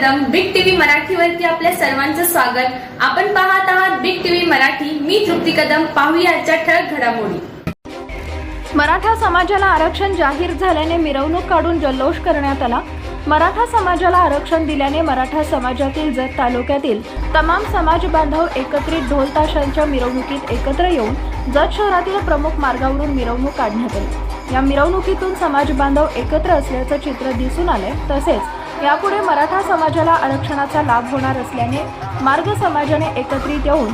Big TV मराठीवरती आपल्या सर्वांचं स्वागत. आपण पाहत आहात बिग टीव्ही मराठी. मी तृप्ती कदम. पाहूया आजच्या ठळक घडामोडी. मराठा समाजाला आरक्षण जाहीर झाल्याने मिरवणूक काढून जल्लोष करण्यात आला. मराठा समाजाला आरक्षण दिल्याने मराठा समाजातील जत तालुक्यातील तमाम समाज बांधव एकत्रित ढोल ताशांच्या मिरवणुकीत एकत्र येऊन जत शहरातील प्रमुख मार्गावरून मिरवणूक काढण्यात आली. या मिरवणुकीतून समाज बांधव एकत्र असल्याचं चित्र दिसून आलंय. तसेच यापुढे मराठा समाजाला आरक्षणाचा लाभ होणार असल्याने मार्ग समाजाने एकत्रित येऊन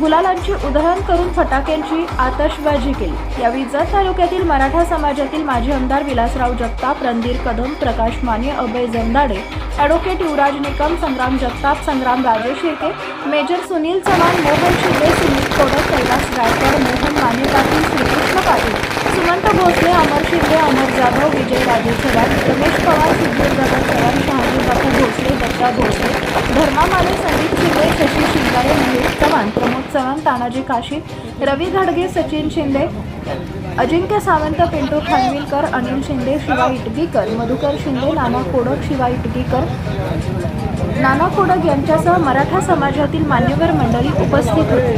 गुलालांची उधळण करून फटाक्यांची आतषबाजी केली. यावेळी जत तालुक्यातील मराठा समाजातील माजी आमदार विलासराव जगताप रणधीर कदम प्रकाश माने अभय जमदाडे ॲडव्होकेट युवराज निकम संग्राम जगताप संग्राम राजेश शेळके मेजर सुनील चव्हाण मोहन शिंदे सुनील कोडक कैलास गायकवाड मोहन माने पाटील श्रीकृष्ण पाटील सुमंत भोसले अमर शिंदे अमर जाधव विजय राजे चव्हाण भोसले भोसले. धर्मा माने संदीप शिंदे शशी शिंगारे महेश चव्हाण प्रमोद चव्हाण तानाजी काशी रवी घाडगे सचिन शिंदे अजिंक्य सावंत पिंटू खानविलकर अनिल शिंदे शिवा इटगीकर मधुकर शिंदे नाना कोडक शिवा इटगीकर. नाना कोडक यांच्यासह मराठा समाजातील मान्यवर मंडळी उपस्थित होती.